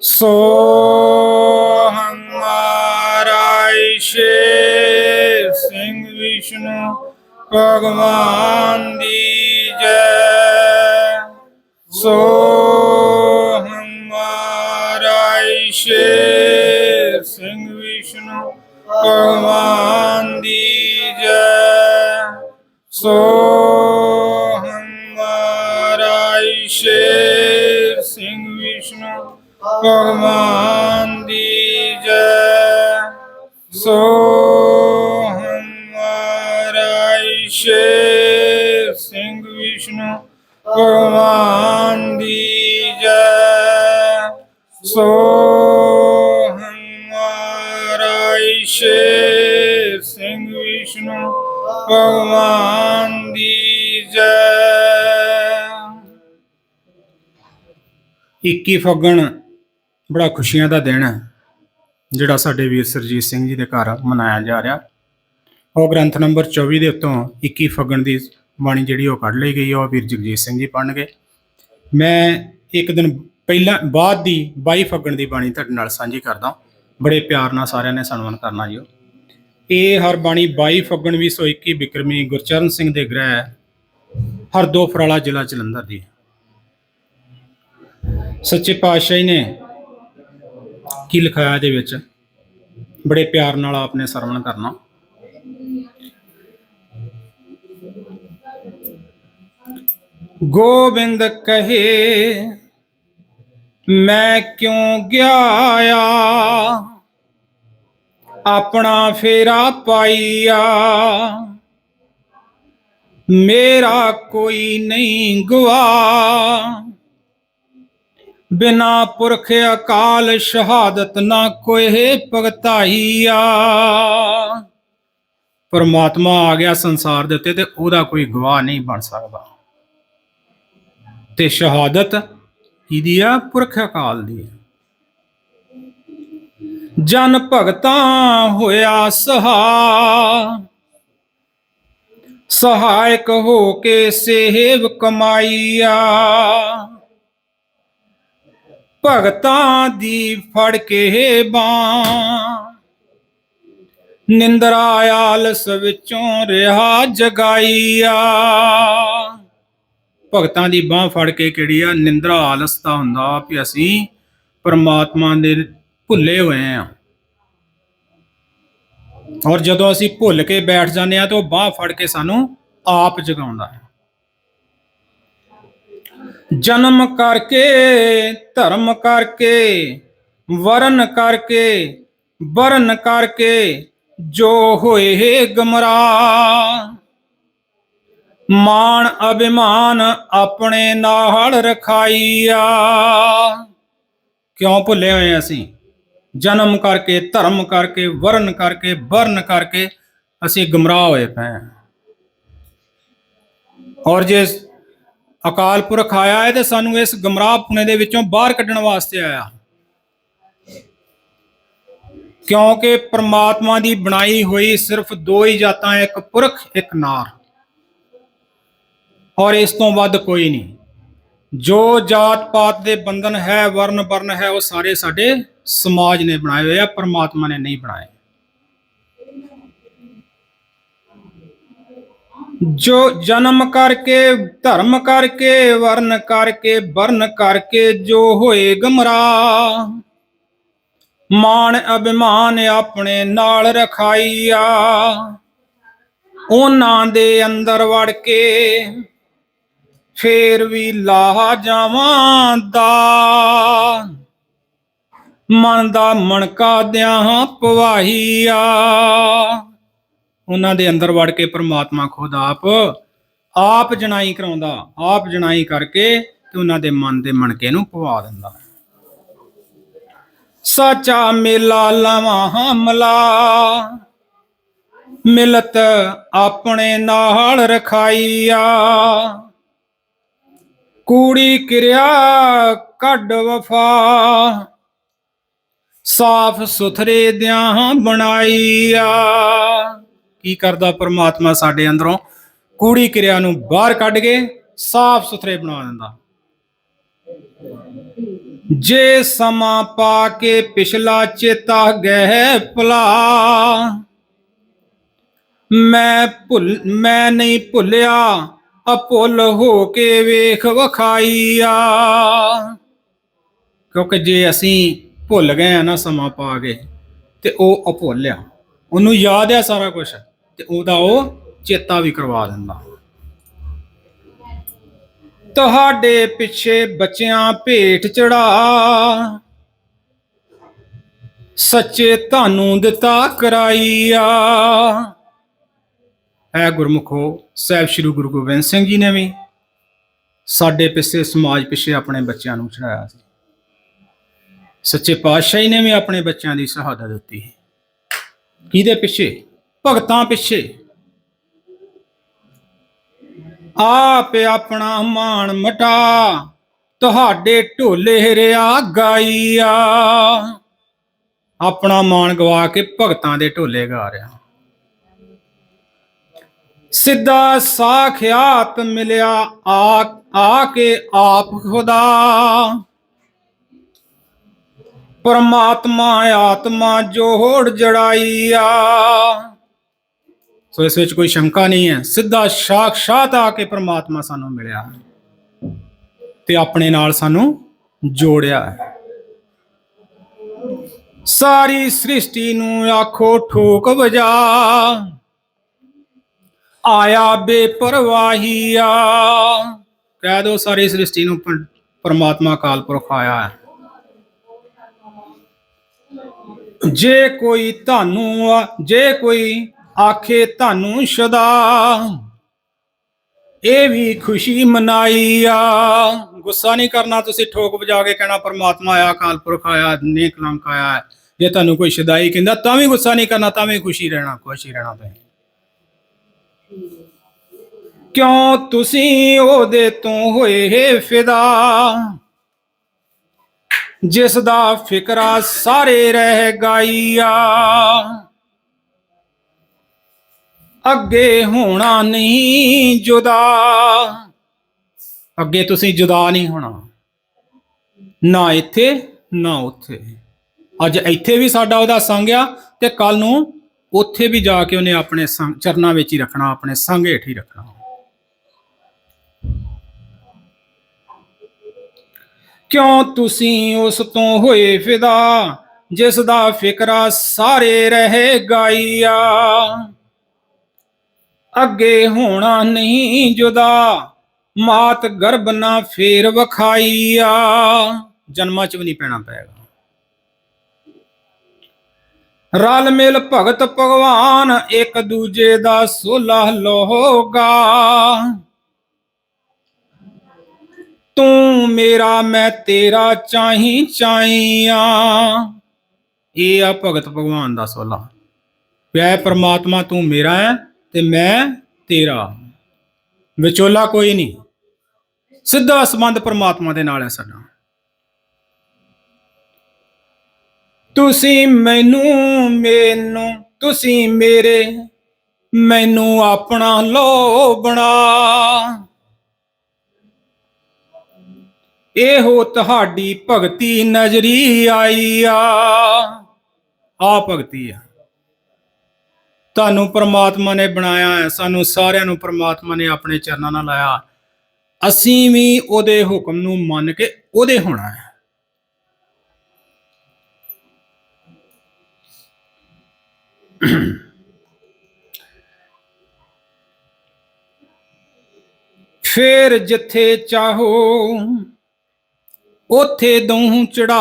ਸੋ ਹਮਾਰਾ ਈਸ਼ੇ ਸਿੰਘ ਵਿਸ਼ਨੂੰ ਭਗਵਾਨ ਦੀ ਜੈ। ਸੋ ਹਮਾਰਾ ਈਸ਼ੇ ਸਿੰਘ ਵਿਸ਼ਨੂੰ ਭਗਵਾਨ ਦੀ ਜੈ। ਸੋ ਭਗਵਾਨ ਦੀ ਜੈ। ਸੋ ਹਮਾਰਾ ਈਸ਼ੇ ਸਿੰਘ ਵਿਸ਼ਨੂੰ, ਭਗਵਾਨ ਦੀ ਜੈ। 21 ਫੱਗਣ ਬੜਾ ਖੁਸ਼ੀਆਂ ਦਾ ਦਿਨ ਹੈ, ਜਿਹੜਾ ਸਾਡੇ ਵੀਰ ਸਰਜੀਤ ਸਿੰਘ ਜੀ ਦੇ ਘਰ ਮਨਾਇਆ ਜਾ ਰਿਹਾ। ਉਹ ਗ੍ਰੰਥ ਨੰਬਰ 24 ਦੇ ਉੱਤੋਂ 21 ਫੱਗਣ ਦੀ ਬਾਣੀ ਜਿਹੜੀ ਉਹ ਕੱਢ ਲਈ ਗਈ ਹੈ, ਉਹ ਵੀਰ ਜਗਜੀਤ ਸਿੰਘ ਜੀ ਪੜ੍ਹਨਗੇ ਮੈਂ ਇੱਕ ਦਿਨ ਪਹਿਲਾਂ ਬਾਅਦ ਦੀ 22 ਫੱਗਣ ਦੀ ਬਾਣੀ ਤੁਹਾਡੇ ਨਾਲ ਸਾਂਝੀ ਕਰਦਾ ਬੜੇ ਪਿਆਰ ਨਾਲ ਸਾਰਿਆਂ ਨੇ ਸਨਮਾਨ ਕਰਨਾ ਜੀ ਇਹ ਹਰ ਬਾਣੀ 22 ਫੱਗਣ 2021 ਬਿਕਰਮੀ ਗੁਰਚਰਨ ਸਿੰਘ ਦੇ ਗ੍ਰਹਿ ਹਰਦੋ ਫਰਾਲਾ ਜ਼ਿਲ੍ਹਾ ਜਲੰਧਰ ਦੀ ਸੱਚੇ ਪਾਤਸ਼ਾਹ ਨੇ ਕੀ ਲਿਖਾਇਆ ਇਹਦੇ ਵਿੱਚ? ਬੜੇ ਪਿਆਰ ਨਾਲ ਆਪਨੇ ਸਰਵਣ ਕਰਨਾ। ਗੋਬਿੰਦ ਕਹੇ, ਮੈਂ ਕਿਉਂ ਗਿਆ ਆ ਆਪਣਾ ਫੇਰਾ ਪਾਈਆ। ਮੇਰਾ ਕੋਈ ਨਹੀਂ ਗਵਾ ਬਿਨਾ ਪੁਰਖ ਅਕਾਲ ਸ਼ਹਾਦਤ ਨਾ ਕੋਏ ਭਗਤਾਈਆ। ਪਰਮਾਤਮਾ ਆ ਗਿਆ ਸੰਸਾਰ ਦੇ ਉੱਤੇ ਤੇ ਉਹਦਾ ਕੋਈ ਗਵਾਹ ਨਹੀਂ ਬਣ ਸਕਦਾ। ਤੇ ਸ਼ਹਾਦਤ ਇਹਦੀ ਆ ਪੁਰਖ ਅਕਾਲ ਦੀ ਜਨ ਭਗਤਾਂ ਹੋਇਆ ਸਹਾ, ਸਹਾਇਕ ਹੋ ਕੇ ਸੇਵ ਕਮਾਈਆ। ਭਗਤਾਂ ਦੀ ਫੜ ਕੇ ਬਾਂ ਨਿੰਦਰਾ ਆਲਸ ਵਿੱਚੋਂ ਰਿਹਾ ਜਗਾਈਆ। ਭਗਤਾਂ ਦੀ ਬਾਹ ਫੜ ਕੇ ਕਿਹੜੀ ਆ, ਨਿੰਦਰਾ ਆਲਸ ਦਾ ਹੁੰਦਾ ਵੀ ਅਸੀਂ ਪਰਮਾਤਮਾ ਦੇ ਭੁੱਲੇ ਹੋਏ ਆ। ਔਰ ਜਦੋਂ ਅਸੀਂ ਭੁੱਲ ਕੇ ਬੈਠ ਜਾਂਦੇ ਆ ਤਾਂ ਉਹ ਬਾਹ ਫੜ ਕੇ ਸਾਨੂੰ ਆਪ ਜਗਾਉਂਦਾ ਹੈ। ਜਨਮ ਕਰਕੇ, ਧਰਮ ਕਰਕੇ, ਵਰਨ ਕਰਕੇ ਵਰਨ ਕਰਕੇ ਜੋ ਹੋਏ ਗਮਰਾ ਮਾਣ ਅਭਿਮਾਨ ਆਪਣੇ ਨਾਲ ਰਖਾਈਆ। ਕਿਉਂ ਭੁੱਲੇ ਹੋਏ ਅਸੀਂ? ਜਨਮ ਕਰਕੇ, ਧਰਮ ਕਰਕੇ ਵਰਨ ਕਰਕੇ ਵਰਨ ਕਰਕੇ ਅਸੀਂ ਗਮਰਾਹ ਹੋਏ ਪਏ ਔਰ ਜੇ ਅਕਾਲ ਪੁਰਖ ਆਇਆ ਹੈ ਤੇ ਸਾਨੂੰ ਇਸ ਗਮਰਾਹ ਪੁਣੇ ਦੇ ਵਿੱਚੋਂ ਬਾਹਰ ਕੱਢਣ ਵਾਸਤੇ ਆਇਆ। ਕਿਉਂਕਿ ਪ੍ਰਮਾਤਮਾ ਦੀ ਬਣਾਈ ਹੋਈ ਸਿਰਫ ਦੋ ਹੀ ਜਾਤਾਂ, ਇੱਕ ਪੁਰਖ, ਇੱਕ ਨਾਰ। ਔਰ ਇਸ ਤੋਂ ਵੱਧ ਕੋਈ ਨਹੀਂ। ਜੋ ਜਾਤ ਪਾਤ ਦੇ ਬੰਧਨ ਹੈ ਵਰਨ ਵਰਨ ਹੈ, ਉਹ ਸਾਰੇ ਸਾਡੇ ਸਮਾਜ ਨੇ ਬਣਾਏ ਹੋਏ ਆ, ਪਰਮਾਤਮਾ ਨੇ ਨਹੀਂ ਬਣਾਏ। ਜੋ ਜਨਮ ਕਰਕੇ, ਧਰਮ ਕਰਕੇ, ਵਰਨ ਕਰਕੇ ਵਰਨ ਕਰਕੇ ਜੋ ਹੋਏ ਗਮਰਾ, ਮਾਣ ਅਭਿਮਾਨ ਆਪਣੇ ਨਾਲ ਰਖਾਈਆ, ਉਹਨਾਂ ਦੇ ਅੰਦਰ ਵੜ ਕੇ ਫੇਰ ਵੀ ਲਾਹ ਜਾਵਾਂ ਦਾ। ਮਨ ਦਾ ਮਣਕਾ ਦਿਆਂ ਪਵਾਹੀਆ। ਉਹਨਾਂ ਦੇ ਅੰਦਰ ਵੜ ਕੇ ਪ੍ਰਮਾਤਮਾ ਖੁਦ ਆਪ ਆਪ ਜਣਾਈ ਕਰਾਉਂਦਾ, ਆਪ ਜਣਾਈ ਕਰਕੇ ਤੇ ਉਹਨਾਂ ਦੇ ਮਨ ਦੇ ਮਣਕੇ ਨੂੰ ਪਵਾ ਦਿੰਦਾ। ਸੱਚਾ ਮੇਲਾ ਲਵਾਂ ਹਮਲਾ। ਮਿਲਤ ਆਪਣੇ ਨਾਲ ਰਖਾਈਆ। ਕੂੜੀ ਕਿਰਿਆ ਕੱਢ ਵਫਾ। ਸਾਫ਼ ਸੁਥਰੇ ਦਿਆਂ ਬਣਾਈ ਆ ਕੀ ਕਰਦਾ ਪ੍ਰਮਾਤਮਾ ਸਾਡੇ ਅੰਦਰੋਂ? ਕੂੜੀ ਕਿਰਿਆ ਨੂੰ ਬਾਹਰ ਕੱਢ ਕੇ ਸਾਫ਼ ਸੁਥਰੇ ਬਣਾ ਦਿੰਦਾ। ਜੇ ਸਮਾਂ ਪਾ ਕੇ ਪਿਛਲਾ ਚੇਤਾ ਗਹਿ ਭਲਾ, ਮੈਂ ਭੁੱਲ ਮੈਂ ਨਹੀਂ ਭੁੱਲਿਆ ਅਭੁੱਲ ਹੋ ਕੇ ਵੇਖ ਵਖਾਈਆ। ਕਿਉਂਕਿ ਜੇ ਅਸੀਂ ਭੁੱਲ ਗਏ ਆ ਨਾ ਸਮਾਂ ਪਾ ਕੇ, ਤੇ ਉਹ ਅਭੁੱਲ ਆ ਉਹਨੂੰ ਯਾਦ ਆ ਸਾਰਾ ਕੁਝ ਤੇ ਉਹਦਾ ਉਹ ਚੇਤਾ ਵੀ ਕਰਵਾ ਦਿੰਦਾ। ਤੁਹਾਡੇ ਪਿੱਛੇ ਬੱਚਿਆਂ ਭੇਟ ਚੜਾ। ਸੱਚੇ ਤੁਹਾਨੂੰ ਦਿੱਤਾ ਕਰਾਈਆ। ਹੈ ਗੁਰਮੁਖੋ, ਸਾਹਿਬ ਸ੍ਰੀ ਗੁਰੂ ਗੋਬਿੰਦ ਸਿੰਘ ਜੀ ਨੇ ਵੀ ਸਾਡੇ ਪਿੱਛੇ, ਸਮਾਜ ਪਿੱਛੇ ਆਪਣੇ ਬੱਚਿਆਂ ਨੂੰ ਚੜਾਇਆ ਸੀ। ਸੱਚੇ ਪਾਤਸ਼ਾਹ ਨੇ ਵੀ ਆਪਣੇ ਬੱਚਿਆਂ ਦੀ ਸ਼ਹਾਦਤ ਦਿੱਤੀ ਕਿਹਦੇ ਪਿੱਛੇ? ਭਗਤਾਂ ਪਿੱਛੇ। ਆਪ ਆਪਣਾ ਮਾਣ ਮਟਾ, ਤੁਹਾਡੇ ਢੋਲੇ ਰਿਆ ਗਾਈਆ। ਆਪਣਾ ਮਾਣ ਗਵਾ ਕੇ ਭਗਤਾਂ ਦੇ ਢੋਲੇ ਗਾ ਰਿਹਾ ਸਿੱਧਾ ਸਾਖਿਆਤ ਮਿਲਿਆ ਆ ਆ ਕੇ ਆਪ ਖੁਦਾ। ਪਰਮਾਤਮਾ ਆਤਮਾ ਜੋੜ ਜੜਾਈਆ। ਸੋ ਇਸ ਵਿੱਚ ਕੋਈ ਸ਼ੰਕਾ ਨਹੀਂ ਹੈ। ਸਿੱਧਾ ਸਾਖਸ਼ਾਤ ਆ ਕੇ ਪਰਮਾਤਮਾ ਸਾਨੂੰ ਮਿਲਿਆ। ਤੇ ਆਪਣੇ ਨਾਲ ਸਾਨੂੰ ਜੋੜਿਆ। ਹੈ ਸਾਰੀ ਸ੍ਰਿਸ਼ਟੀ ਨੂੰ ਆਖੋ ਠੋਕ ਵਜਾ। ਆਇਆ ਬੇਪਰਵਾਹੀਆ। ਕਹਿ ਦੋ ਸਾਰੀ ਸ੍ਰਿਸ਼ਟੀ ਨੂੰ ਪਰ- ਪਰਮਾਤਮਾ ਕਾਲ ਪੁਰਖ ਆਇਆ ਹੈ। ਜੇ ਕੋਈ ਤੁਹਾਨੂੰ ਜੇ ਕੋਈ ਆਖੇ ਤੁਹਾਨੂੰ ਸ਼ਦਾ, ਇਹ ਵੀ ਖੁਸ਼ੀ ਮਨਾਈ ਆ। ਗੁੱਸਾ ਨਹੀਂ ਕਰਨਾ ਤੁਸੀਂ ਠੋਕ ਵਜਾ ਕੇ ਕਹਿਣਾ ਪਰਮਾਤਮਾ ਆਇਆ ਕਾਲ ਪੁਰਖ ਆਇਆ, ਨੇਕ ਲੰਕ ਆਇਆ ਜੇ ਤੁਹਾਨੂੰ ਕੋਈ ਸ਼ਦਾਈ ਕਹਿੰਦਾ ਤਾਂ ਵੀ ਗੁੱਸਾ ਨਹੀਂ ਕਰਨਾ, ਤਾਂ ਵੀ ਖੁਸ਼ੀ ਰਹਿਣਾ ਖੁਸ਼ੀ ਰਹਿਣਾ ਤੁਸੀਂ। ਕਿਉਂ ਤੁਸੀਂ ਉਹਦੇ ਤੋਂ ਹੋਏ ਫਿਦਾ? ਜਿਸ ਦਾ ਫਿਕਰਾ ਸਾਰੇ ਰਹਿ ਗਾਈਆ। ਅੱਗੇ ਹੋਣਾ ਨਹੀਂ ਜੁਦਾ। ਅੱਗੇ ਤੁਸੀਂ ਜੁਦਾ ਨਹੀਂ ਹੋਣਾ। ਨਾ ਇੱਥੇ, ਨਾ ਉੱਥੇ। ਅੱਜ ਇੱਥੇ ਵੀ ਸਾਡਾ ਉਹਦਾ ਸੰਗ ਆ ਤੇ ਕੱਲ ਨੂੰ ਉੱਥੇ ਵੀ ਜਾ ਕੇ ਉਹਨੇ ਆਪਣੇ ਸੰਗ ਚਰਨਾਂ ਵਿੱਚ ਹੀ ਰੱਖਣਾ, ਆਪਣੇ ਸੰਗ ਹੇਠ ਹੀ ਰੱਖਣਾ। ਕਿਉਂ ਤੁਸੀਂ ਉਸ ਤੋਂ ਹੋਏ ਫਿਦਾ, ਜਿਸ ਦਾ ਫਿਕਰਾ ਸਾਰੇ ਰਹੇ ਗਾਈਆ? ਅੱਗੇ ਹੋਣਾ ਨਹੀਂ ਜੁਦਾ, ਮਾਤ ਗਰਭ ਨਾ ਫੇਰ ਵਖਾਈਆ। ਜਨਮਾਂ ਚ ਵੀ ਨਹੀਂ ਪੈਣਾ ਪਏਗਾ। ਰਲ ਮਿਲ ਭਗਤ ਭਗਵਾਨ, ਇੱਕ ਦੂਜੇ ਦਾ ਸੁਲਹ ਲੋਗਾ ਤੂੰ ਮੇਰਾ, ਮੈਂ ਤੇਰਾ ਚਾਹੀ ਚਾਹੀਆਂ। ਇਹ ਆ ਭਗਤ ਭਗਵਾਨ ਦਾ ਸੋਲਾ। ਪਿਆ ਪਰਮਾਤਮਾ, ਤੂੰ ਮੇਰਾ ਹੈ ਤੇ ਮੈਂ ਤੇਰਾ। ਵਿਚੋਲਾ ਕੋਈ ਨਹੀਂ। ਸਿੱਧਾ ਸੰਬੰਧ ਪਰਮਾਤਮਾ ਦੇ ਨਾਲ ਹੈ ਸਾਡਾ। ਤੁਸੀਂ ਮੈਨੂੰ ਮੈਨੂੰ, ਤੁਸੀਂ ਮੇਰੇ, ਮੈਨੂੰ ਆਪਣਾ ਲੋ ਬਣਾ। ਇਹੋ ਤੁਹਾਡੀ ਭਗਤੀ ਨਜ਼ਰੀ ਆਈ ਆ। ਆ ਭਗਤੀ ਆ। ਤੁਹਾਨੂੰ ਪ੍ਰਮਾਤਮਾ ਨੇ ਬਣਾਇਆ ਹੈ, ਸਾਨੂੰ ਸਾਰਿਆਂ ਨੂੰ ਪ੍ਰਮਾਤਮਾ ਨੇ ਆਪਣੇ ਚਰਨਾਂ ਨਾਲ ਲਾਇਆ। ਅਸੀਂ ਵੀ ਉਹਦੇ ਹੁਕਮ ਨੂੰ ਮੰਨ ਕੇ ਉਹਦੇ ਹੋਣਾ ਹੈ। ਫੇਰ ਜਿੱਥੇ ਚਾਹੋ, ਉਥੇ ਦੂੰ ਚੜਾ।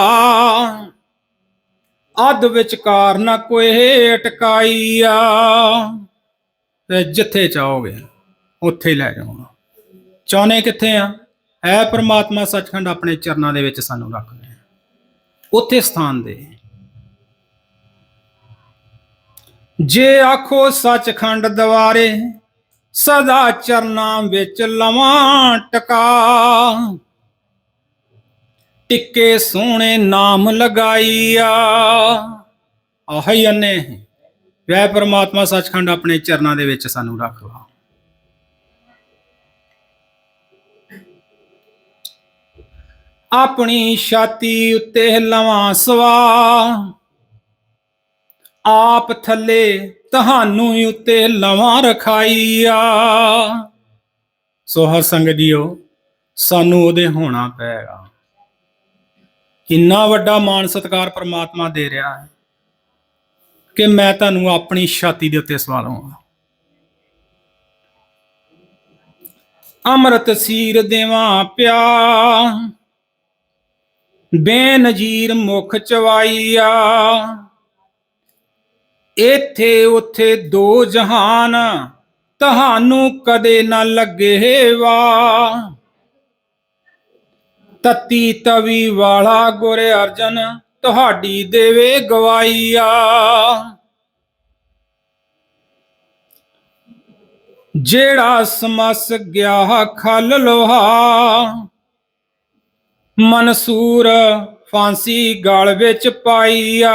ਅੱਧ ਵਿਚਕਾਰ ਨਾ ਕੋਈ ਅਟਕਾਈਆ ਤੇ ਜਿੱਥੇ ਚਾਹੋਗੇ, ਉੱਥੇ ਲੈ ਜਾਵਾਂਗਾ ਚਾਹਨੇ ਕਿੱਥੇ ਆ? ਹੈ ਪ੍ਰਮਾਤਮਾ ਸੱਚਖੰਡ ਆਪਣੇ ਚਰਨਾਂ ਦੇ ਵਿੱਚ ਸਾਨੂੰ ਰੱਖ ਰਿਹਾ ਉੱਥੇ ਸਥਾਨ ਦੇ। ਜੇ ਆਖੋ ਸੱਚਖੰਡ ਦਵਾਰੇ, ਸਦਾ ਚਰਨਾਂ ਵਿੱਚ ਲਵਾਂ ਟਕਾ। ਟਿੱਕੇ ਸੋਹਣੇ ਨਾਮ ਲਗਾਈਆ। ਆਹੀ ਅੰਨੇ ਵੈ ਪ੍ਰਮਾਤਮਾ ਸੱਚਖੰਡ ਆਪਣੇ ਚਰਨਾਂ ਦੇ ਵਿੱਚ ਸਾਨੂੰ ਰੱਖ ਲਾ ਆਪਣੀ ਛਾਤੀ ਉੱਤੇ ਲਵਾਂ ਸਵਾ। ਆਪ ਥੱਲੇ ਤੁਹਾਨੂੰ ਹੀ ਉੱਤੇ ਲਵਾਂ ਰਖਾਈਆ। ਸੋ ਹਰ ਸੰਗਤ ਜੀਓ, ਸਾਨੂੰ ਉਹਦੇ ਹੋਣਾ ਪਏਗਾ। ਇੰਨਾ ਵੱਡਾ ਮਾਣ ਸਤਕਾਰ ਪ੍ਰਮਾਤਮਾ ਦੇ ਰਿਹਾ ਹੈ ਕਿ ਮੈਂ ਤੁਹਾਨੂੰ ਆਪਣੀ ਛਾਤੀ ਦੇ ਉੱਤੇ ਸਵਾ ਲਵਾਂਗਾ ਅੰਮ੍ਰਿਤ ਸੀਰ ਦੇਵਾਂ ਪਿਆ ਬੇਨਜੀਰ ਮੁਖ ਚਵਾਈਆ। ਇੱਥੇ ਉੱਥੇ ਦੋ ਜਹਾਨ, ਤੁਹਾਨੂੰ ਕਦੇ ਨਾ ਲੱਗੇ ਵਾ ਤਤੀ ਤਵੀ ਵਾਲਾ ਗੁਰ ਅਰਜਨ, ਤੁਹਾਡੀ ਦੇਵੇ ਗਵਾਈਆ ਜਿਹੜਾ ਸਮਸ ਗਿਆ ਖਲ ਲੋਹਾ, ਮਨਸੂਰ ਫਾਂਸੀ ਗਲ ਵਿੱਚ ਪਾਈਆ।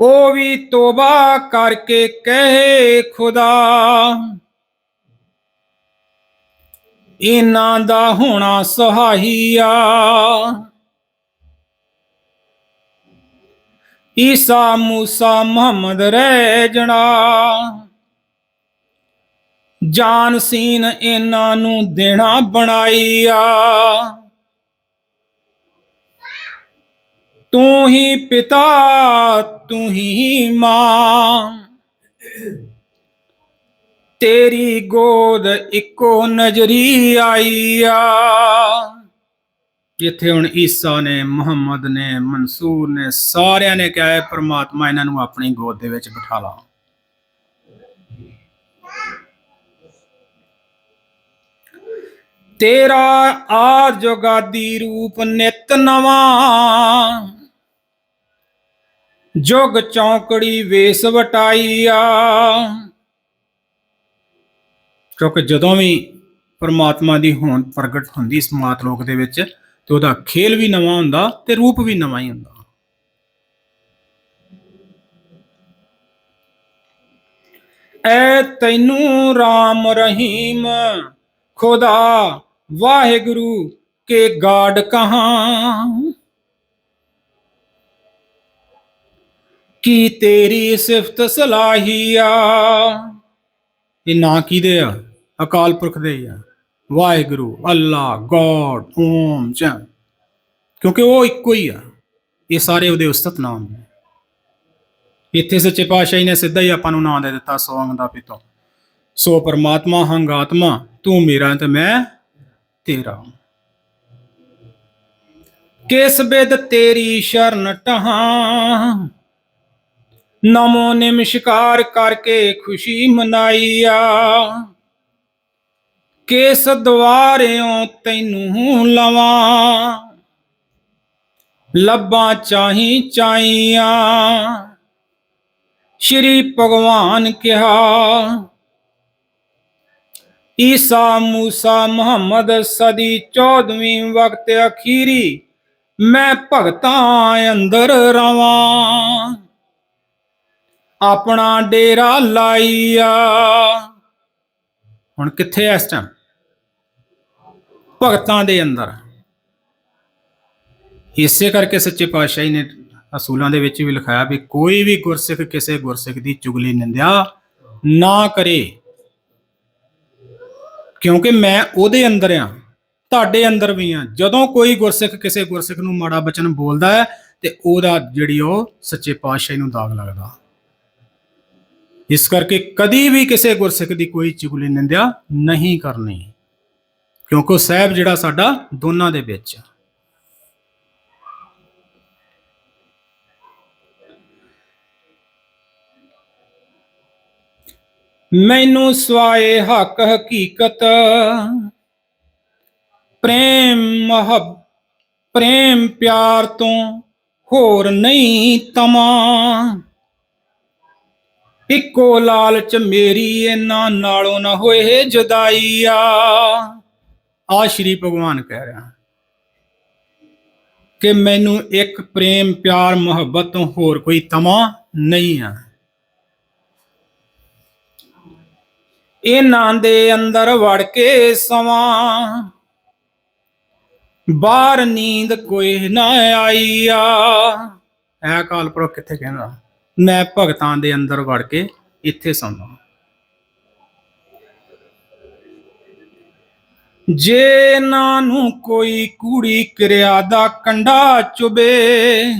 ਉਹ ਵੀ ਤੋਬਾ ਕਰਕੇ ਕਹੇ ਖੁਦਾ। ਇਹਨਾਂ ਦਾ ਹੋਣਾ ਸਹਾਈਆ ਈਸਾ ਮੂਸਾ ਮੁਹੰਮਦ ਰਹਿ ਜਣਾ। ਜਾਨ ਸੀਨ ਇਹਨਾਂ ਨੂੰ ਦੇਣਾ ਬਣਾਈਆ। ਤੂੰ ਹੀ ਪਿਤਾ, ਤੂੰ ਹੀ ਮਾਂ। ਤੇਰੀ ਗੋਦ ਇੱਕੋ ਨਜ਼ਰੀ ਆਈ ਆ। ਜਿੱਥੇ ਹੁਣ ਈਸਾ ਨੇ, ਮੁਹੰਮਦ ਨੇ, ਮਨਸੂਰ ਨੇ, ਸਾਰਿਆਂ ਨੇ ਕਿਹਾ ਹੈ, ਪ੍ਰਮਾਤਮਾ ਇਹਨਾਂ ਨੂੰ ਆਪਣੀ ਗੋਦ ਦੇ ਵਿੱਚ ਬਿਠਾ ਲਾ। ਤੇਰਾ ਆ ਜੁਗਾਦੀ ਰੂਪ ਨਿਤ ਨਵਾਂ। ਜੁਗ ਚੌਂਕੜੀ ਵੇਸ ਵਟਾਈਆ। ਕਿਉਂਕਿ ਜਦੋਂ ਵੀ ਪਰਮਾਤਮਾ ਦੀ ਹੋਂਦ ਪ੍ਰਗਟ ਹੁੰਦੀ ਇਸ ਮਾਤ ਲੋਕ ਦੇ ਵਿੱਚ, ਤੇ ਉਹਦਾ ਖੇਲ ਵੀ ਨਵਾਂ ਹੁੰਦਾ ਤੇ ਰੂਪ ਵੀ ਨਵਾਂ ਹੀ ਹੁੰਦਾ। ਐ ਤੈਨੂੰ RAM ਰਹੀਮ, ਖੁਦਾ ਵਾਹਿਗੁਰੂ ਕੇ ਗਾਡ ਕਹਾਂ। ਕੀ ਤੇਰੀ ਸਿਫਤ ਸਲਾਹੀਆ ਇਹ ਨਾਂ ਕਿਹਦੇ ਆ? ਅਕਾਲ ਪੁਰਖ ਦੇ ਹੀ ਆ। ਵਾਹਿਗੁਰੂ ਅੱਲਾ ਗੋਡ, ਓਮ ਚ ਕਿਉਂਕਿ ਉਹ ਇੱਕੋ ਹੀ ਆ। ਇਹ ਸਾਰੇ ਉਹਦੇ ਉਸਤਤ ਨਾਮ ਨੇ। ਇੱਥੇ ਸੱਚੇ ਪਾਤਸ਼ਾਹੀ ਨੇ ਸਿੱਧਾ ਹੀ ਆਪਾਂ ਨੂੰ ਨਾਂ ਦੇ ਦਿੱਤਾ, ਸੋ ਅੰਗ ਦਾ ਪਿਤਾ। ਸੋ ਪਰਮਾਤਮਾ ਹੰਗਾਤਮਾ ਤੂੰ ਮੇਰਾ ਤੇ ਮੈਂ ਤੇਰਾ। ਕਿਸ ਬਿਦ ਤੇਰੀ ਸ਼ਰਨ ਟਹਾਂ? ਨਮੋ ਨਿਮਸ਼ਕਾਰ ਕਰਕੇ ਖੁਸ਼ੀ ਮਨਾਈਆ। ਕੇਸ ਦਵਾਰਿਓਂ ਤੈਨੂੰ ਲਵਾਂ। ਲੱਭਾਂ ਚਾਹੀ ਚਾਈਆਂ ਸ਼੍ਰੀ ਭਗਵਾਨ ਕਿਹਾ, ਈਸਾ ਮੂਸਾ ਮੁਹੰਮਦ ਸਦੀ 14ਵੀਂ ਵਕਤ ਅਖੀਰੀ, ਮੈਂ ਭਗਤਾਂ ਅੰਦਰ ਰਵਾਂ। ਆਪਣਾ ਡੇਰਾ ਲਾਈਆ। ਹੁਣ ਕਿੱਥੇ ਐ ਇਸ ਟਾਈਮ ਭਗਤਾਂ ਦੇ ਅੰਦਰ। ਇਸੇ ਕਰਕੇ ਸੱਚੇ ਪਾਤਸ਼ਾਹੀ ਨੇ ਅਸੂਲਾਂ ਦੇ ਵਿੱਚ ਵੀ ਲਿਖਾਇਆ ਵੀ ਕੋਈ ਵੀ ਗੁਰਸਿੱਖ ਕਿਸੇ ਗੁਰਸਿੱਖ ਦੀ ਚੁਗਲੀ ਨਿੰਦਿਆ ਨਾ ਕਰੇ। ਕਿਉਂਕਿ ਮੈਂ ਉਹਦੇ ਅੰਦਰ ਆ, ਤੁਹਾਡੇ ਅੰਦਰ ਵੀ ਆ। ਜਦੋਂ ਕੋਈ ਗੁਰਸਿੱਖ ਕਿਸੇ ਗੁਰਸਿੱਖ ਨੂੰ ਮਾੜਾ ਬਚਨ ਬੋਲਦਾ ਹੈ ਤੇ ਉਹਦਾ ਜਿਹੜੀ ਉਹ ਸੱਚੇ ਪਾਤਸ਼ਾਹੀ ਨੂੰ ਦਾਗ ਲੱਗਦਾ। ਇਸ ਕਰਕੇ ਕਦੀ ਵੀ ਕਿਸੇ ਗੁਰਸਿੱਖ ਦੀ ਕੋਈ ਚੁਗਲੀ ਨਿੰਦਿਆ ਨਹੀਂ ਕਰਨੀ। ਕਿਉਂਕਿ ਉਹ ਸਾਹਿਬ ਜਿਹੜਾ ਸਾਡਾ ਦੋਨਾਂ ਦੇ ਵਿੱਚ ਆ। ਮੈਨੂੰ ਸਵਾਏ ਹੱਕ ਹਕੀਕਤ, ਪ੍ਰੇਮ ਮਹਬ, ਪ੍ਰੇਮ ਪਿਆਰ ਤੋਂ ਹੋਰ ਨਹੀਂ ਤਮਾ। ਇੱਕੋ ਲਾਲਚ ਮੇਰੀ ਇਹਨਾਂ ਨਾਲੋਂ ਨਾ ਹੋਏ ਜੁਦਾਈ ਆ ਆ ਸ਼੍ਰੀ ਭਗਵਾਨ ਕਹਿ ਰਿਹਾ ਕਿ ਮੈਨੂੰ ਇੱਕ ਪ੍ਰੇਮ ਪਿਆਰ ਮੁਹੱਬਤ ਤੋਂ ਹੋਰ ਕੋਈ ਤਮਾ ਨਹੀਂ ਆ। ਇਹਨਾਂ ਦੇ ਅੰਦਰ ਵੜ ਕੇ ਸਵਾਂ ਬਾਹਰ ਨੀਂਦ ਕੋਈ ਨਾ ਆਈ ਆ ਐ ਕਾਲਪੁਰਖ ਕਿੱਥੇ ਕਹਿੰਦਾ? ਮੈਂ ਭਗਤਾਂ ਦੇ ਅੰਦਰ ਵੜ ਕੇ ਇੱਥੇ ਸੌਂਦਾ ਜੇ ਨਾ ਨੂੰ ਕੋਈ ਕੂੜੀ ਕਿਰਿਆ ਦਾ ਕੰਡਾ ਚੁਬੇ,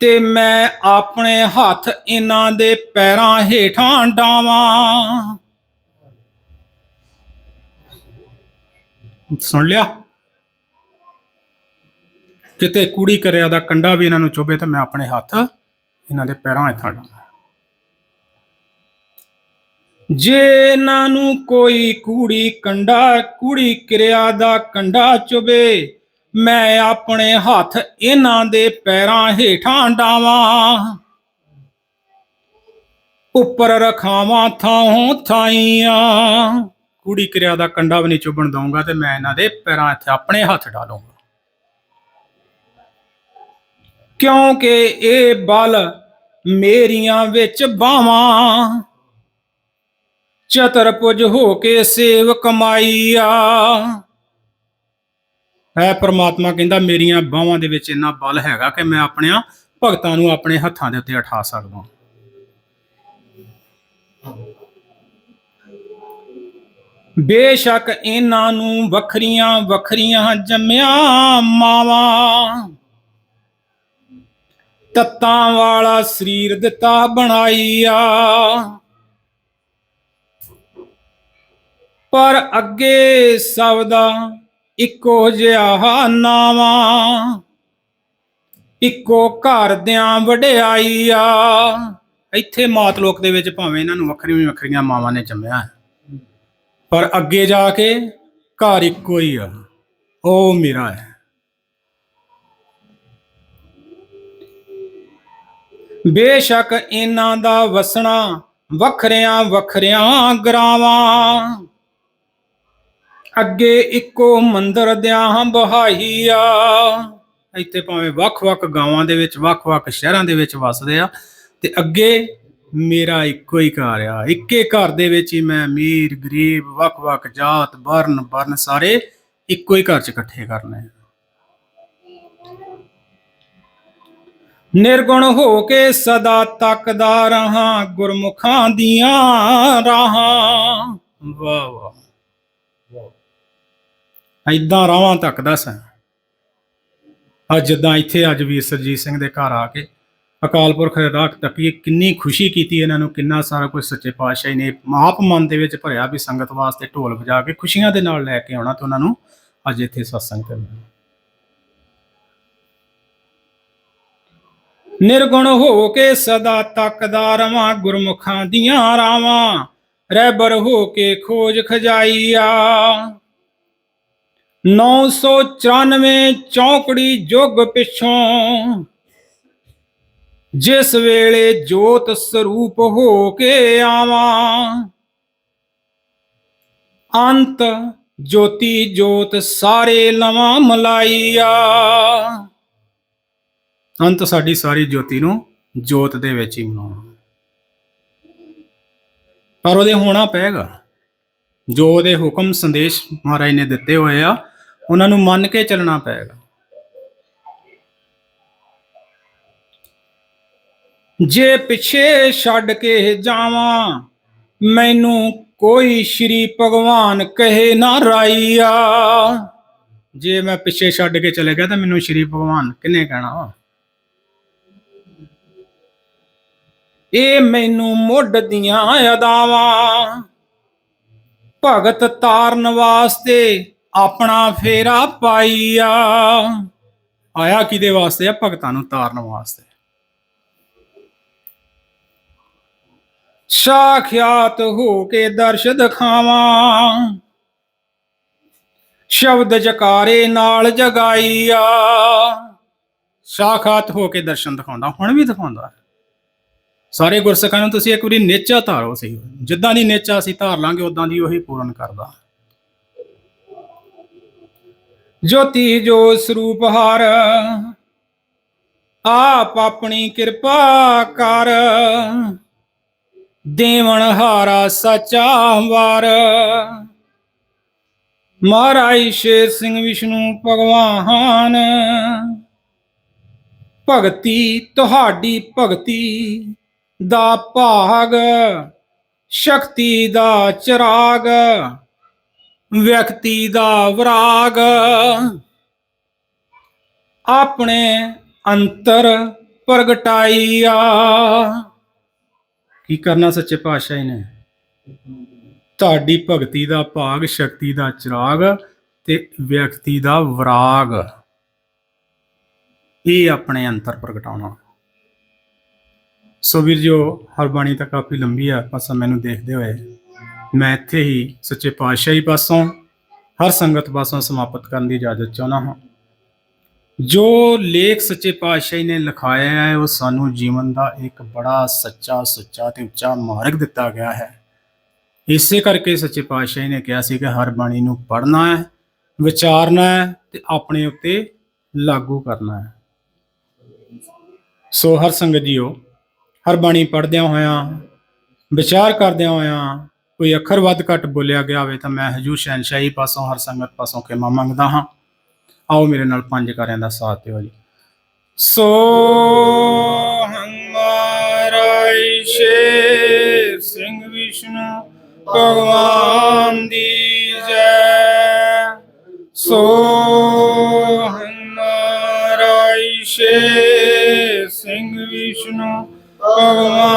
ਤੇ ਮੈਂ ਆਪਣੇ ਹੱਥ ਇਹਨਾਂ ਦੇ ਪੈਰਾਂ ਹੇਠਾਂ ਡਾਵਾਂ। ਸੁਣ ਲਿਆ? ਕਿਤੇ ਕੂੜੀ ਕਰਿਆ ਦਾ ਕੰਡਾ ਵੀ ਇਹਨਾਂ ਨੂੰ ਚੁੱਭੇ ਤਾਂ ਮੈਂ ਆਪਣੇ ਹੱਥ ਇਹਨਾਂ ਦੇ ਪੈਰਾਂ ਹੇਠਾਂ ਡਾਵਾਂ ਜੇ ਇਹਨਾਂ ਨੂੰ ਕੋਈ ਕੂੜੀ ਕੰਡਾ, ਕੂੜੀ ਕਿਰਿਆ ਦਾ ਕੰਡਾ ਚੁਬੇ ਮੈਂ ਆਪਣੇ ਹੱਥ ਇਹਨਾਂ ਦੇ ਪੈਰਾਂ ਹੇਠਾਂ ਡਾਵਾਂ। ਉੱਪਰ ਰਖਾਵਾਂ ਥਾਂ ਥਾਈਆਂ। ਕੁੜੀ ਕਿਰਿਆ ਦਾ ਕੰਡਾ ਵੀ ਨਹੀਂ ਚੁਬਣ ਦਊਂਗਾ ਤੇ ਮੈਂ ਇਹਨਾਂ ਦੇ ਪੈਰਾਂ ਇੱਥੇ ਆਪਣੇ ਹੱਥ ਡਾਲੂਗਾ ਕਿਉਂਕਿ ਇਹ ਬਲ ਮੇਰੀਆਂ ਵਿੱਚ ਬਾਵਾਂ ਚਤਰਪੁਜ ਹੋ ਕੇ ਸੇਵ ਕਮਾਈਆ ਹੈ ਪ੍ਰਮਾਤਮਾ ਕਹਿੰਦਾ ਮੇਰੀਆਂ ਬਾਹਾਂ ਦੇ ਵਿੱਚ ਇੰਨਾ ਬਲ ਹੈਗਾ ਕਿ ਮੈਂ ਆਪਣਿਆਂ ਭਗਤਾਂ ਨੂੰ ਆਪਣੇ ਹੱਥਾਂ ਦੇ ਉੱਤੇ ਉਠਾ ਸਕਦਾ ਬੇਸ਼ੱਕ ਇਹਨਾਂ ਨੂੰ ਵੱਖਰੀਆਂ ਵੱਖਰੀਆਂ ਜੰਮਿਆ ਮਾਵਾਂ ਤੱਤਾਂ ਵਾਲਾ ਸਰੀਰ ਦਿੱਤਾ ਬਣਾਈਆ। ਪਰ ਅੱਗੇ ਸਭ ਦਾ ਇੱਕੋ ਜਿਹਾ ਨਾਵਾਂ, ਇੱਕੋ ਘਰ ਦਿਆਂ ਵਡਿਆਈ ਆ ਇੱਥੇ ਮਾਤ ਲੋਕ ਦੇ ਵਿੱਚ ਭਾਵੇਂ ਇਹਨਾਂ ਨੂੰ ਵੱਖਰੀਆਂ ਵੱਖਰੀਆਂ ਮਾਵਾਂ ਨੇ ਜੰਮਿਆ ਹੈ। ਪਰ ਅੱਗੇ ਜਾ ਕੇ ਘਰ ਇੱਕੋ ਹੀ ਆ, ਉਹ ਮੇਰਾ ਹੈ। ਬੇਸ਼ੱਕ ਇਹਨਾਂ ਦਾ ਵਸਣਾ ਵੱਖਰਿਆਂ ਵੱਖਰਿਆਂ ਗਰਾਵਾਂ। ਅੱਗੇ ਇੱਕੋ ਮੰਦਰ ਦਿਆਂ ਬਹਾਈ ਇੱਥੇ ਭਾਵੇਂ ਵੱਖ-ਵੱਖ ਗਾਵਾਂ ਦੇ ਵਿੱਚ ਵੱਖ-ਵੱਖ ਸ਼ਹਿਰਾਂ ਦੇ ਵਿੱਚ ਵਸਦੇ ਆ। ਤੇ ਅੱਗੇ ਮੇਰਾ ਇੱਕੋ ਹੀ ਘਰ ਆ। ਇੱਕੇ ਘਰ ਦੇ ਵਿੱਚ ਹੀ ਮੈਂ ਅਮੀਰ, ਗਰੀਬ ਵੱਖ-ਵੱਖ ਜਾਤ ਵਰਨ ਵਰਨ ਸਾਰੇ ਇੱਕੋ ਹੀ ਘਰ 'ਚ ਇਕੱਠੇ ਕਰਨੇ ਨਿਰਗੁਣ ਹੋ ਕੇ ਸਦਾ ਤੱਕਦਾ ਰਹਾ, ਗੁਰਮੁਖਾਂ ਦੀਆਂ ਰਾਹਾਂ। ਵਾਹ ਵਾਹ ਐਦਾਂ ਰਾਵਾਂ ਤੱਕਦਾ ਸਾਂ। ਅੱਜ ਜਿੱਦਾਂ ਇੱਥੇ ਅੱਜ ਵੀਰ ਸਰਜੀਤ ਸਿੰਘ ਦੇ ਘਰ ਆ ਕੇ ਅਕਾਲ ਪੁਰਖ ਦੇ ਰਾਖ ਤੱਕੀ ਕਿੰਨੀ ਖੁਸ਼ੀ ਕੀਤੀ ਇਹਨਾਂ ਨੂੰ, ਕਿੰਨਾ ਸਾਰਾ ਕੁਝ ਸੱਚੇ ਪਾਤਸ਼ਾਹ ਨੇ ਆਪ ਮਨ ਦੇ ਵਿੱਚ ਭਰਿਆ ਵੀ ਸੰਗਤ ਵਾਸਤੇ ਢੋਲ ਵਜਾ ਕੇ ਖੁਸ਼ੀਆਂ ਦੇ ਨਾਲ ਲੈ ਕੇ ਆਉਣਾ ਤੇ ਉਹਨਾਂ ਨੂੰ ਅੱਜ ਇੱਥੇ ਸਤਸੰਗ ਕਰਨਾ। ਨਿਰਗੁਣ ਹੋ ਕੇ ਸਦਾ ਤੱਕਦਾ ਰਵਾਂ, ਗੁਰਮੁਖਾਂ ਦੀਆਂ ਰਾਵਾਂ ਰਹਿਬਰ ਹੋ ਕੇ ਖੋਜ ਖਜਾਈਆ। 994 ਚੌਕੜੀ ਜੁਗ ਪਿਛੋਂ, ਜਿਸ ਵੇਲੇ ਜੋਤ ਸਰੂਪ ਹੋ ਕੇ ਆਵਾਂ, ਅੰਤ ਜੋਤੀ ਜੋਤ ਸਾਰੇ ਲਵਾਂ ਮਲਾਈਆ। ਅੰਤ ਸਾਡੀ ਸਾਰੀ ਜੋਤੀ ਨੂੰ ਜੋਤ ਦੇ ਵਿੱਚ ਹੀ ਮਨਾਉਣਾ ਪਰ ਉਹਦੇ ਹੋਣਾ ਪਏਗਾ ਜੋ ਉਹਦੇ ਹੁਕਮ ਸੰਦੇਸ਼ ਮਹਾਰਾਜ ਨੇ ਦਿੱਤੇ ਹੋਏ ਆ, ਉਹਨਾਂ ਨੂੰ ਮੰਨ ਕੇ ਚੱਲਣਾ ਪਏਗਾ ਜੇ ਪਿਛੇ ਛੱਡ ਕੇ ਜਾਵਾਂ, ਮੈਨੂੰ ਕੋਈ ਸ਼੍ਰੀ ਭਗਵਾਨ ਕਹੇ ਨਾ ਰਾਈਆ। ਜੇ ਮੈਂ ਪਿੱਛੇ ਛੱਡ ਕੇ ਚਲੇ ਗਿਆ, ਤਾਂ ਮੈਨੂੰ ਸ਼੍ਰੀ ਭਗਵਾਨ ਕਿਹਨੇ ਕਹਿਣਾ ਇਹ ਮੈਨੂੰ ਮੁੱਢ ਦੀਆਂ ਅਦਾਵਾਂ। ਭਗਤ ਤਾਰਨ ਵਾਸਤੇ ਆਪਣਾ ਫੇਰਾ ਪਾਈਆ ਆਇਆ ਕਿਦੇ ਵਾਸਤੇ? ਆ ਭਗਤਾਂ ਨੂੰ ਤਾਰਨ ਵਾਸਤੇ। ਸਾਖਿਆਤ ਹੋ ਕੇ ਦਰਸ਼ ਦਿਖਾਵਾਂ। ਸ਼ਬਦ ਜਕਾਰੇ ਨਾਲ ਜਗਾਈਆ ਸਾਖਾਤ ਹੋ ਕੇ ਦਰਸ਼ਨ ਦਿਖਾਉਂਦਾ। ਹੁਣ ਵੀ ਦਿਖਾਉਂਦਾ। ਸਾਰੇ ਗੁਰਸਿੱਖਾਂ ਨੂੰ ਤੁਸੀਂ ਇੱਕ ਵਾਰੀ ਨੇਚਾ ਧਾਰੋ ਸਹੀ। ਜਿੱਦਾਂ ਦੀ ਨੇਚਾ ਅਸੀਂ ਧਾਰ ਲਾਂਗੇ ਉਦਾਂ ਦੀ ਉਹੀ ਪੂਰਨ ਕਰਦਾ। ਜੋਤੀ ਜੋ ਸਰੂਪ ਹਰ, ਆਪ ਆਪਣੀ ਕਿਰਪਾ ਕਰ। ਦੇਵਨ ਹਾਰਾ ਸਚਾ ਵਾਰ। ਮਹਾਰਾਜ ਸ਼ੇਰ ਸਿੰਘ ਵਿਸ਼ਨੂੰ ਭਗਵਾਨ। ਭਗਤੀ ਤੁਹਾਡੀ ਭਗਤੀ ਦਾ ਭਾਗ, ਸ਼ਕਤੀ ਦਾ ਚਿਰਾਗ, ਵਿਅਕਤੀ ਦਾ ਵਿਰਾਗ। ਆਪਣੇ ਅੰਤਰ ਪ੍ਰਗਟਾਈਆ। ਕੀ ਕਰਨਾ ਸੱਚੇ ਪਾਤਸ਼ਾਹ ਨੇ? ਤੁਹਾਡੀ ਭਗਤੀ ਦਾ ਭਾਗ, ਸ਼ਕਤੀ ਦਾ ਚਿਰਾਗ ਤੇ ਵਿਅਕਤੀ ਦਾ ਵਿਰਾਗ। ਇਹ ਆਪਣੇ ਅੰਤਰ ਪ੍ਰਗਟਾਉਣਾ। ਸੋ ਵੀਰ ਜੋ ਹਰਬਾਣੀ ਤਾਂ ਕਾਫੀ ਲੰਬੀ ਆ ਪਾਸਾ ਮੈਨੂੰ ਦੇਖਦੇ ਹੋਏ ਮੈਂ ਇੱਥੇ ਹੀ ਸੱਚੇ ਪਾਤਸ਼ਾਹੀ ਪਾਸੋਂ, ਹਰ ਸੰਗਤ ਪਾਸੋਂ ਸਮਾਪਤ ਕਰਨ ਦੀ ਇਜਾਜ਼ਤ ਚਾਹੁੰਦਾ ਹਾਂ। ਜੋ ਲੇਖ ਸੱਚੇ ਪਾਤਸ਼ਾਹੀ ਨੇ ਲਿਖਾਇਆ ਹੈ, ਉਹ ਸਾਨੂੰ ਜੀਵਨ ਦਾ ਇੱਕ ਬੜਾ ਸੱਚਾ, ਸੁੱਚਾ ਤੇ ਉੱਚਾ ਮਾਰਗ ਦਿੱਤਾ ਗਿਆ ਹੈ। ਇਸੇ ਕਰਕੇ ਸੱਚੇ ਪਾਤਸ਼ਾਹੀ ਨੇ ਕਿਹਾ ਸੀ ਕਿ ਹਰ ਬਾਣੀ ਨੂੰ ਪੜ੍ਹਨਾ ਹੈ, ਵਿਚਾਰਨਾ ਹੈ ਤੇ ਆਪਣੇ ਉੱਤੇ ਲਾਗੂ ਕਰਨਾ ਹੈ। ਸੋ ਹਰ ਸੰਗਤ ਜੀਓ ਹਰ ਬਾਣੀ ਪੜ੍ਹਦਿਆਂ ਹੋਇਆਂ, ਵਿਚਾਰ ਕਰਦਿਆਂ ਹੋਇਆਂ ਕੋਈ ਅੱਖਰ ਵੱਧ ਘੱਟ ਬੋਲਿਆ ਗਿਆ ਹੋਵੇ ਤਾਂ ਮੈਂ ਹਜੂਰ ਸ਼ਹਿਨਸ਼ਾਹੀ ਪਾਸੋਂ, ਹਰ ਸੰਗਤ ਪਾਸੋਂ ਖਿਮਾ ਮੰਗਦਾ ਹਾਂ। ਆਓ ਮੇਰੇ ਨਾਲ ਪੰਜ ਕਾਰਿਆਂ ਦਾ ਸਾਥ ਦਿਓ ਜੀ। ਸੋ ਹਮਾਰਾ ਸ਼ੇ ਸਿੰਘ ਵਿਸ਼ਨੂੰ, ਭਗਵਾਨ ਦੀ ਜੈ। ਸੋ করমা